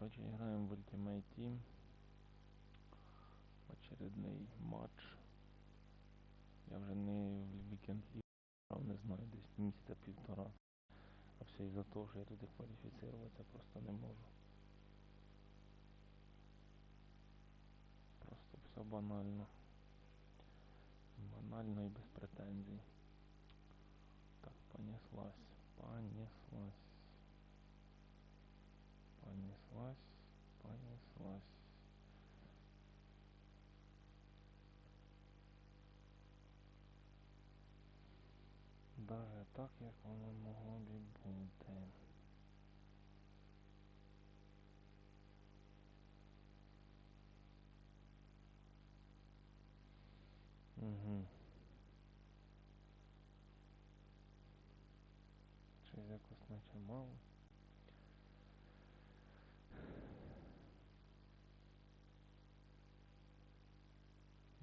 Короче, играем в Ultimate Team. Очередний матч. Я вже не в Weekend League грав, не знаю, десь місяця півтора. А все із-за того, що я туди кваліфіцируватися просто не можу. Просто все банально. Банально і без претензій. Так, понеслась. Понеслась. Понеслась. Даже так, як воно могло бути. Угу. Щось якось наче мало.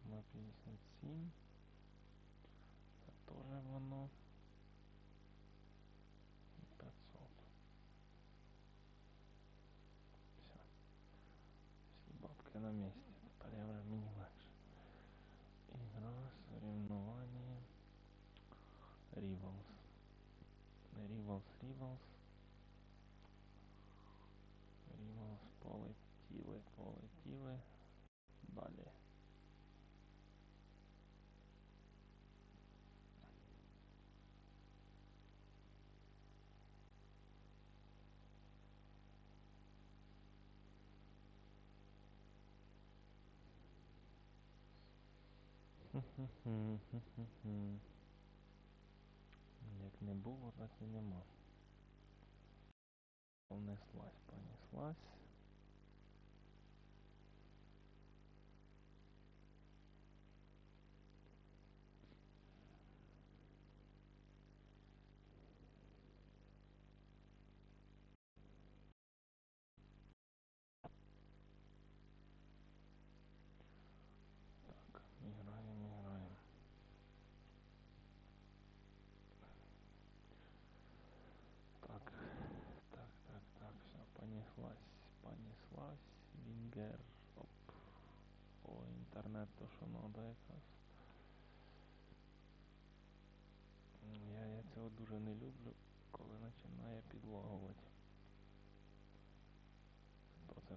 На 57. на месте. Прямо мини-макс. Игра соревнования Rivals. Rivals, Rivals. Як не було, так і нема. Понеслась, понеслась. Так, играем, играем. Так, так, так, так, все, понеслась, понеслась. Вінгер, оп. О, інтернет то, що надо якраз. Я, я цього дуже не люблю, коли починає підлагувати. Хто це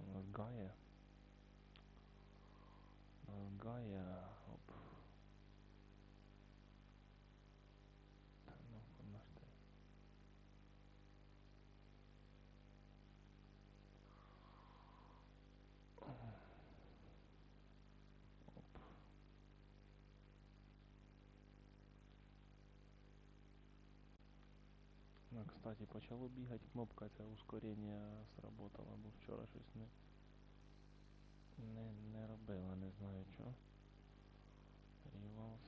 кстати, почало бігати кнопка ця ускорення сработала, бо вчора щось не, не, не робила, не знаю чого. Rivals,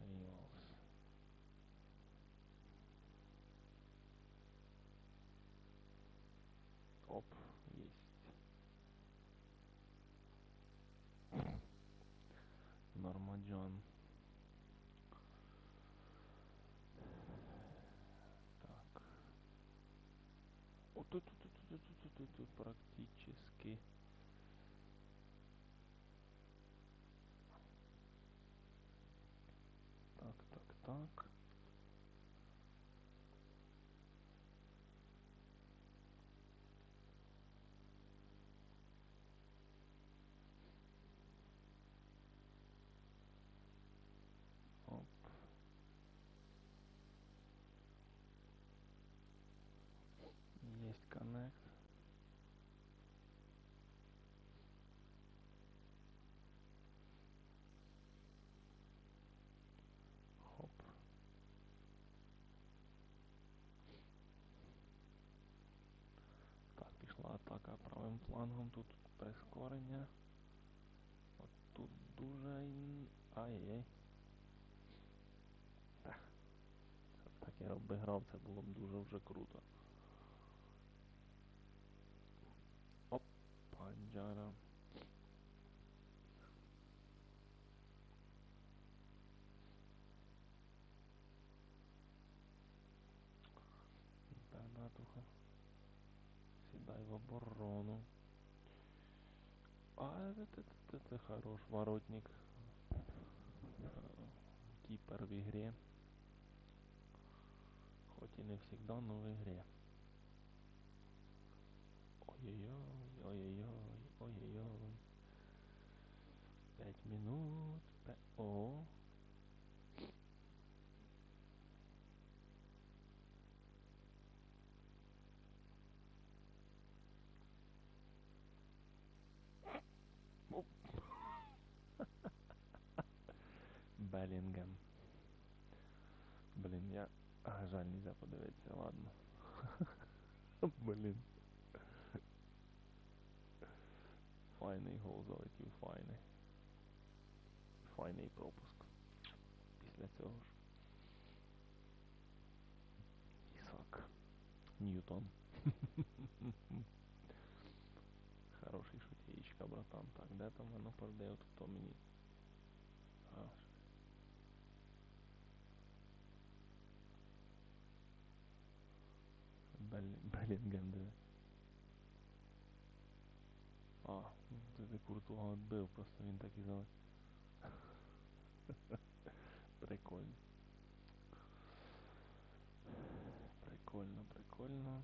Rivals. Оп, есть. Нормаджон. тут практически. Так так так. Есть коннект. Флангом, тут прискорення. От тут дуже... Ай-яй. Та. Так я обіграв, це було б дуже вже круто. Оп, Паджара. Передатуха. Сідай в оборону. А, это, это, это хорош. Воротник. Кипер в игре. Хоть и не всегда, но в игре. Ой-ой-ой, ой-ой-ой, ой-ой-ой. Пять минут. пя- О, Белінгем. Блін, я. А, жаль, нельзя подивитися, ладно. Блін. Файний гол залетів, файний. Файний пропуск. Після цього ж. Ісак. Ньютон. Хороший шутєєчка, братан. Так, де там воно от хто мені. Bellingham А, це Куртуа типу, відбив, просто він так і знав. Прикольно. Прикольно, прикольно.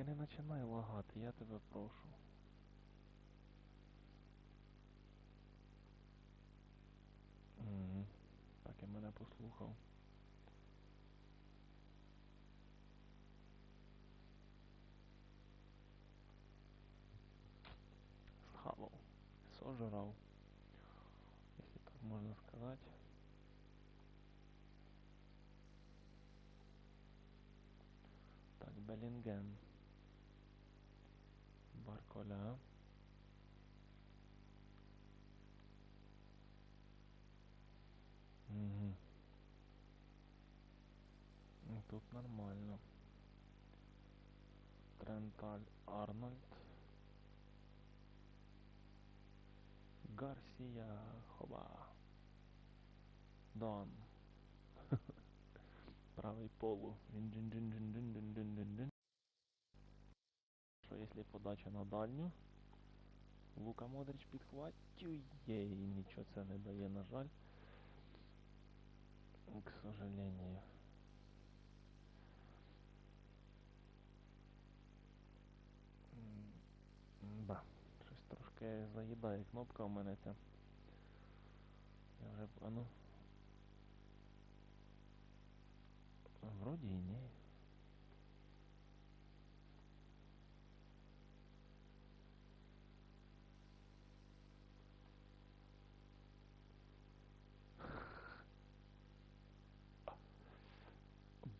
Тільки не починай лагати, я тебе прошу. Угу. Так, і мене послухав. Схавав. Сожрав. Если так можно сказать. Так, Беллингем. Барколя. Угу. Тут нормально. Тренталь Арнольд. Гарсия Хоба. Дон. Правий полу. Якщо подача на дальню? Лука Модрич підхватює і нічого це не дає, на жаль. К сожалению. Да, щось трошки заїдає кнопка у мене ця. Я вже, а ну. Вроді і ні.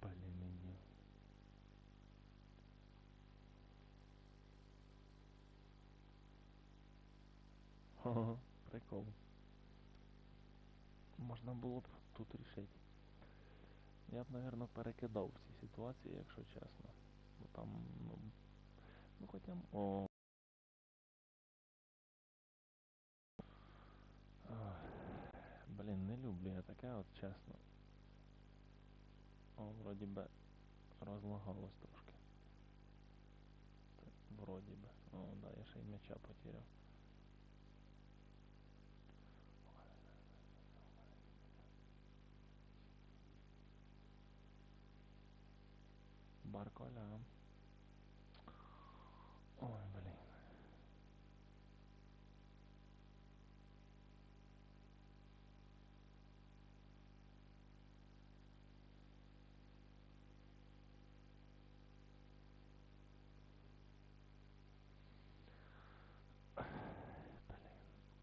Блін, мені. Ха-ха, прикол. Можна було б тут рішити. Я б, напевно, перекидав в цій ситуації, якщо чесно. Бо там, ну. Ну хоча. О. Блін, не люблю я таке, от чесно. О, вроді би розлагалось трошки. Вроді би. О, да, я ще й м'яча потеряв. Барколя. Ой, блін. Блін.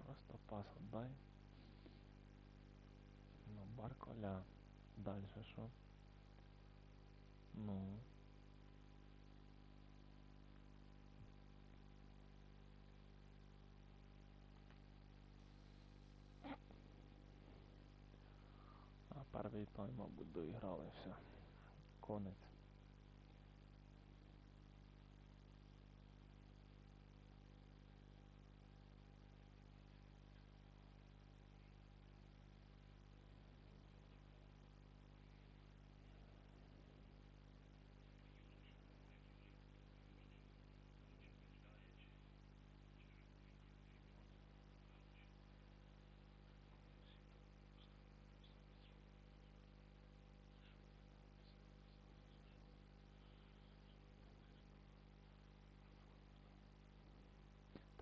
Просто пас отдай. Барколя. Дальше що? Ну. А перший тайм, мабуть, доіграли все. Конець.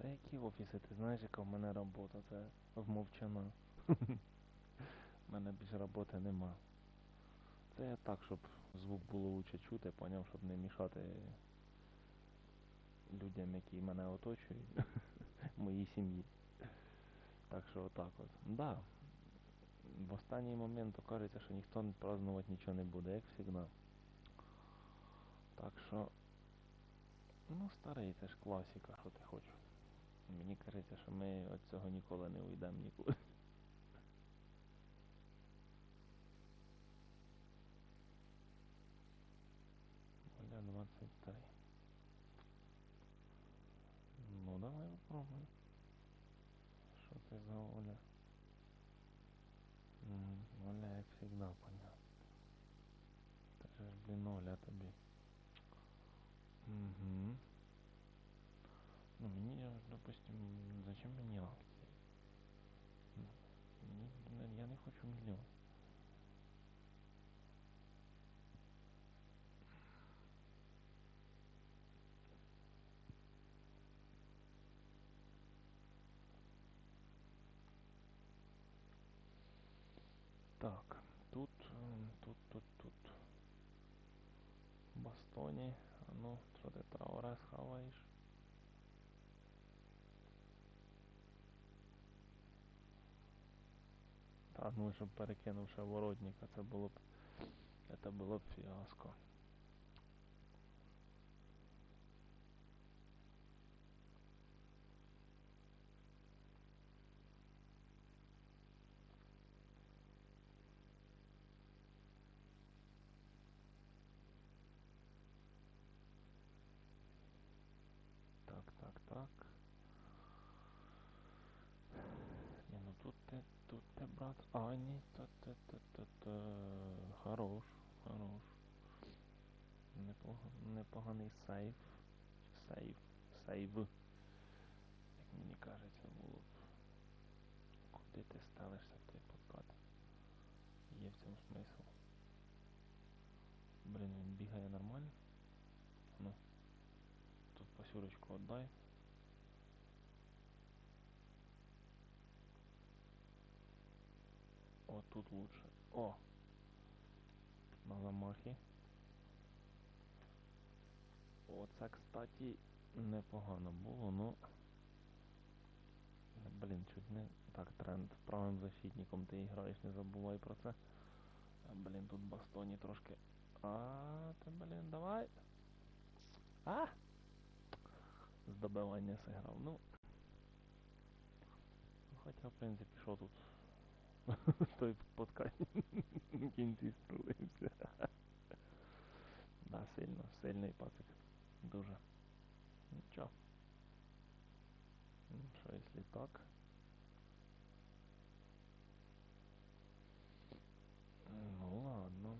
Та які офіси? Ти знаєш, яка в мене робота? Це вмовчана. У мене більше роботи нема. Це я так, щоб звук було лучше чути, поняв, щоб не мішати людям, які мене оточують, моїй сім'ї. Так що отак от. Да. В останній момент то кажеться, що ніхто не празднувати нічого не буде, як завжди. Так що. Ну, старий, це ж класика, що ти хочеш. Мені кажеться, що ми від цього ніколи не уйдемо нікуди. Оля 23. Ну давай попробуем. Що це за Оля? Оля, як всегда, понятно. Це ж, блін, Оля тобі. Угу. Ну, мені, допустим, зачем мені акції? Ну, Мені, не- я не хочу мільйон. Так, тут, ем, тут, тут, тут. Бастоні. А ну, що ти трауре схаваєш? Та ну, щоб перекинувши воротника, це було б. Це було б фіаско. Так, так, так. Ні, ну тут ти, тут ти, ні, та, та, та, та, та. Хорош, хорош. Непого, непоганий сейф. Чи сейф. Сейв. Як мені кажеться, було б. Куди ти ставишся в той подкат? Є в цьому смисл. Блін, він бігає нормально. Ну. Тут пасюрочку отдай. Тут лучше. О! На замахі. Оце, кстати, непогано було, ну. Блін, чуть не. Так, тренд правим защитником ти граєш, не забувай про це. А, блін, тут бастоні трошки. А, ти, блін, давай. А! З добивання. Ну. Хоча, в принципі, що тут? Той подкаст в кінці струлився. Да, сильно, сильний пацик. Дуже. Нічого. Ну, Що, якщо так? Ну ладно.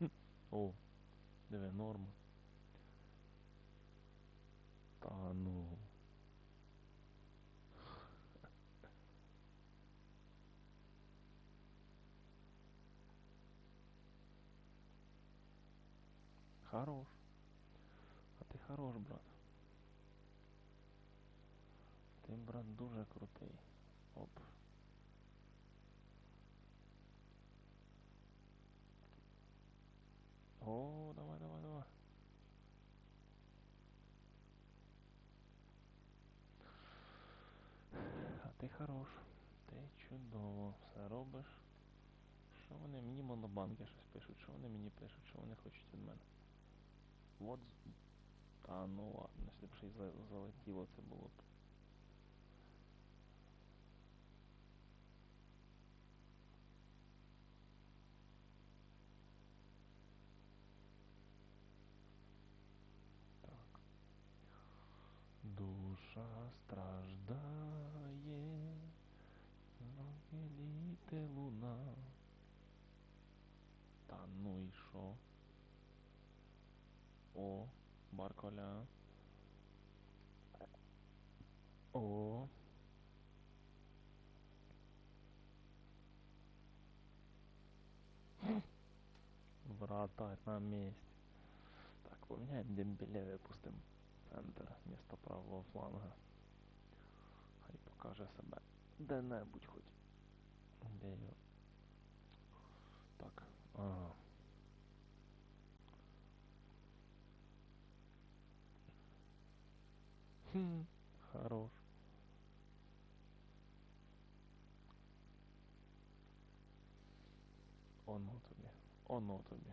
О, диви, норма. Хорош. А ти хорош, брат. Ти, брат, дуже крутий. Оп. О, давай, давай, давай. А ти хорош. Ти чудово все робиш. Що вони мені монобанки щось пишуть? Що вони мені пишуть? Що вони хочуть від мене? Вот. з- Та ну ладно, якщо б ще й за- залетіло, це було б. Так. Душа страждає, літе луна. Та ну і Барколя. О. Вратарь на месте. Так, Поміняємо Дембеле, випустимо центр місто правого фланга. Хай покаже себе де-небудь хоч. Де його? Так, ага. Хм, хорош. Оно тобі. Оно тобі.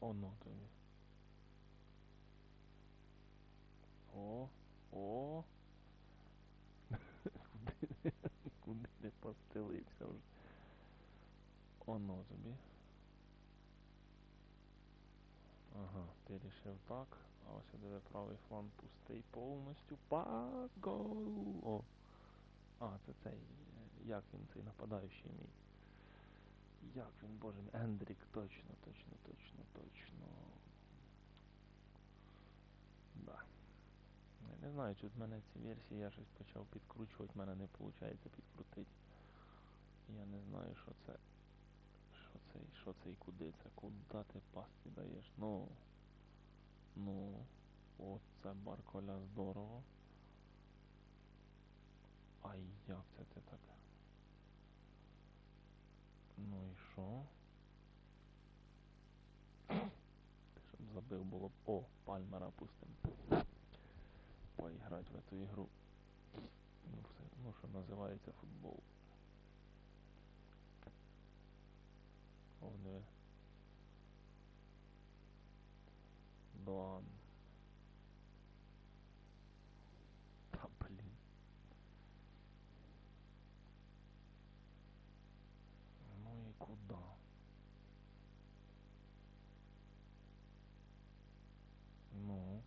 Оно тобі. О, о. Куди, ти- куди ти постелився вже? Оно тобі. Ти так. А ось диви правий фланг пустий повністю. Пас гол! О. А, це цей. е, Як він цей нападаючий мій? Як він, боже мій, Ендрік, точно, точно, точно, точно. Да. Я не знаю, чи в мене ці версії я щось почав підкручувати, в мене не виходить підкрутити. Я не знаю, що це. Що це, що це і куди це? Куди ти пасти даєш? Ну. Ну. От це Барколя здорово. Ай, як це ти так? Ну і що? Щоб забив було б. О, Пальмера пустим. Поіграти в эту ігру. Ну, все, ну що називається футбол. О, диви. Доан. Та блін. Ну і куди? Ну.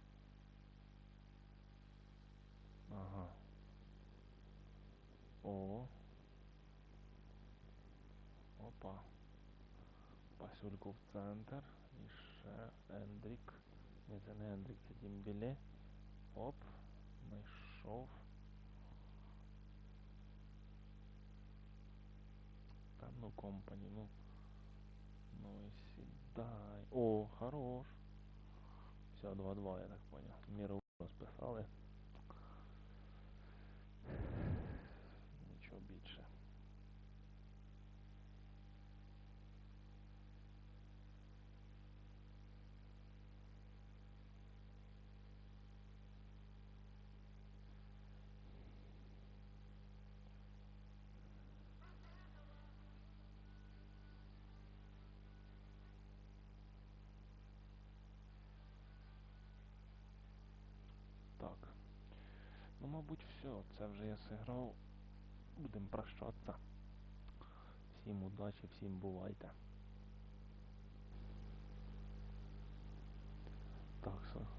Ага. О. Опа. Пасюльку в центр. І ще Ендрік. Ні, це не Ендрік, це Дімбіле. Оп. Знайшов. Та ну компані, ну. Ну і сідай. О, хорош. Все, 2-2, я так понял. Міру розписали. Нічого більше. Так. Ну, мабуть, все. Це вже я зіграв. Будемо прощатися. Всім удачі, всім бувайте. Так, все.